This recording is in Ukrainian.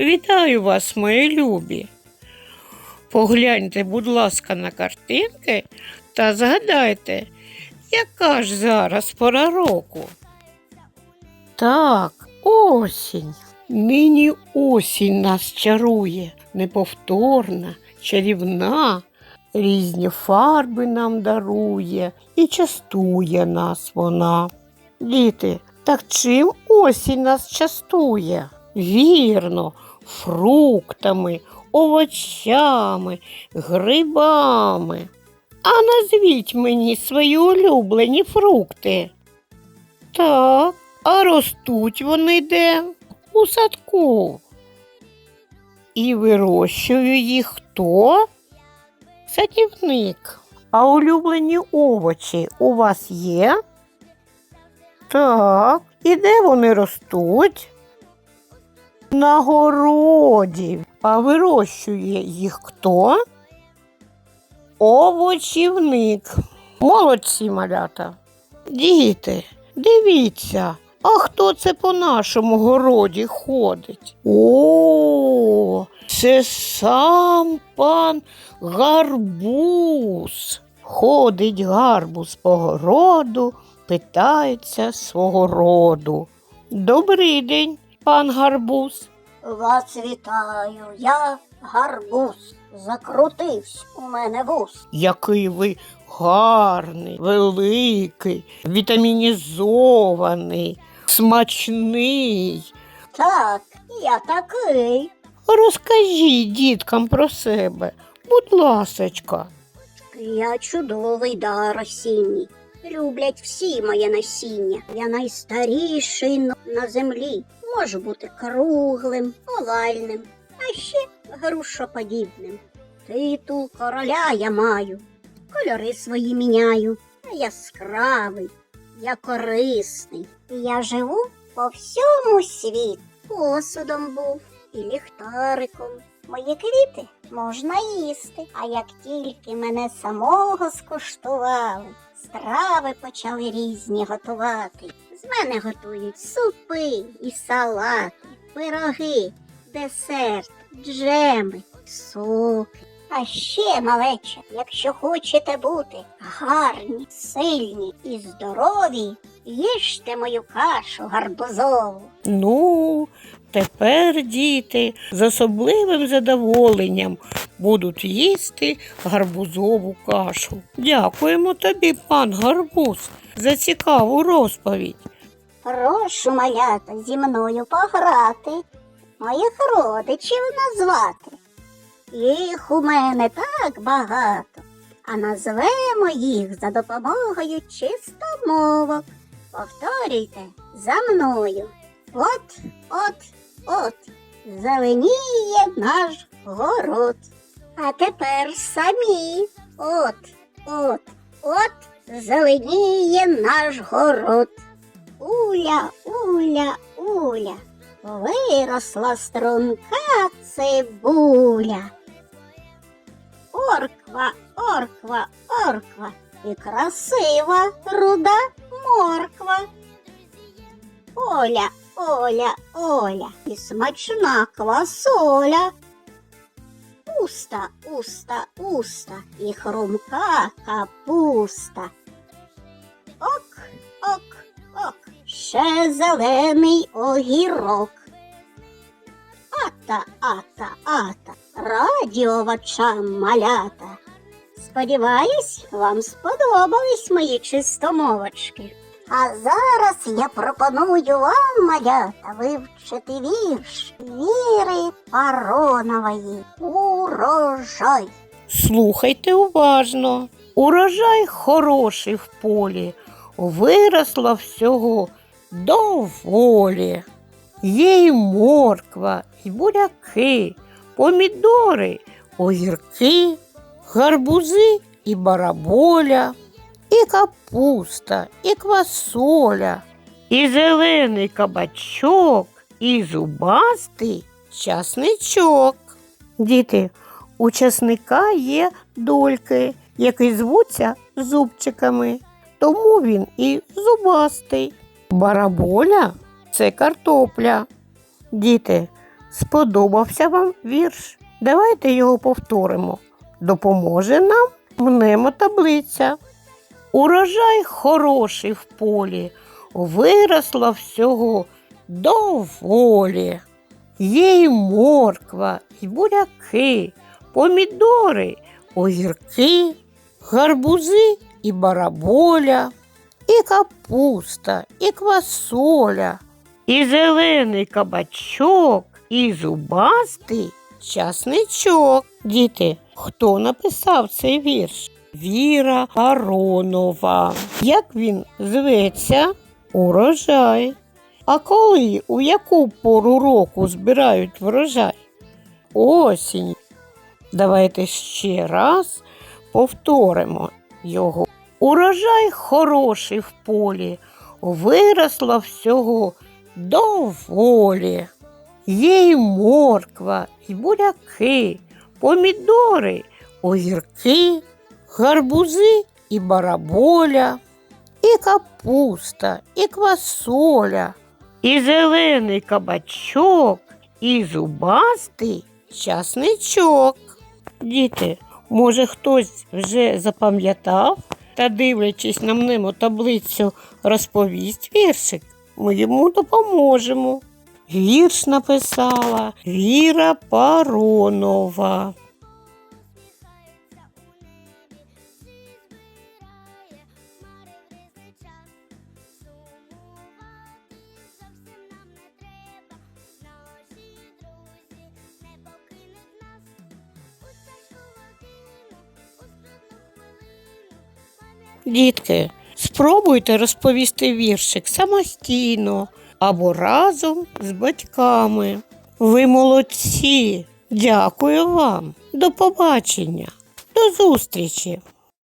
Вітаю вас, мої любі. Погляньте, будь ласка, на картинки та згадайте, яка ж зараз пора року. Так, осінь. Нині осінь нас чарує, неповторна, чарівна, різні фарби нам дарує і частує нас вона. Діти, так чим осінь нас частує? Вірно, фруктами, овочами, грибами. А назвіть мені свої улюблені фрукти. Так, а ростуть вони де? У садку. І вирощує їх хто? Садівник. А улюблені овочі у вас є? Так, і де вони ростуть? На городі. А вирощує їх хто? Овочівник. Молодці малята. Діти, дивіться, а хто це по нашому городі ходить? О, це сам пан гарбуз. Ходить гарбуз по городу, питається свого роду. Добрий день, пан гарбуз. Вас вітаю, я гарбуз. Закрутився у мене вуз. Який ви гарний, великий, вітамінізований, смачний. Так, я такий. Розкажіть діткам про себе, будь ласочка. Я чудовий дар осінній. Люблять всі моє насіння. Я найстаріший на землі. Можу бути круглим, овальним, а ще грушоподібним. Титул короля я маю, кольори свої міняю. Яскравий, я корисний. Я живу по всьому світу. Посудом був і ліхтариком. Мої квіти можна їсти. А як тільки мене самого скуштували, страви почали різні готувати. З мене готують супи і салати, пироги, десерт, джеми, соки. А ще, малече, якщо хочете бути гарні, сильні і здорові, їжте мою кашу гарбузову. Ну, тепер діти з особливим задоволенням будуть їсти гарбузову кашу. Дякуємо тобі, пан гарбуз, за цікаву розповідь. Прошу малята зі мною пограти, моїх родичів назвати. Їх у мене так багато, а назвемо їх за допомогою чистомовок. Повторюйте за мною. От, от, от, зеленіє наш город. А тепер самі. От, от, от, зеленіє наш город. Уля, уля, уля, виросла струнка цибуля. Орква, орква, орква, і красива руда морква. Оля, Оля, Оля, і смачна квасоля. Уста, уста, уста, і хрумка капуста. Ок, ок, ок, ще зелений огірок. Ата, ата, ата, раді овочам малята. Сподіваюсь, вам сподобались мої чистомовочки. А зараз я пропоную вам, малята, вивчити вірш Віри Паронової Урожай. Слухайте уважно. Урожай хороший в полі, виросло всього доволі. Є і морква, і буряки, помідори, огірки, гарбузи і бараболя, і капуста, і квасоля, і зелений кабачок, і зубастий часничок. Діти, у часника є дольки, які звуться зубчиками, тому він і зубастий. Бараболя це картопля. Діти, Сподобався вам вірш? Давайте його повторимо. Допоможе нам мнемотаблиця. Урожай хороший в полі, виросла всього доволі. Є й морква, й буряки, помідори, огірки, гарбузи і бараболя, і капуста, і квасоля, і зелений кабачок, і зубастий часничок. Діти, хто написав цей вірш? Віра Аронова. Як він зветься? Урожай. А коли, у яку пору року збирають врожай? Осінь. Давайте ще раз повторимо його. Урожай хороший в полі, виросла всього доволі. Є й морква, і буряки, помідори, огірки, гарбузи і бараболя, і капуста, і квасоля, і зелений кабачок, і зубастий часничок. Діти, може хтось вже запам'ятав та, дивлячись на мнемо таблицю, розповість віршик, ми йому допоможемо. Вірш написала Віра Паронова. Дітки, спробуйте розповісти віршик самостійно або разом з батьками. Ви молодці! Дякую вам. До побачення. До зустрічі!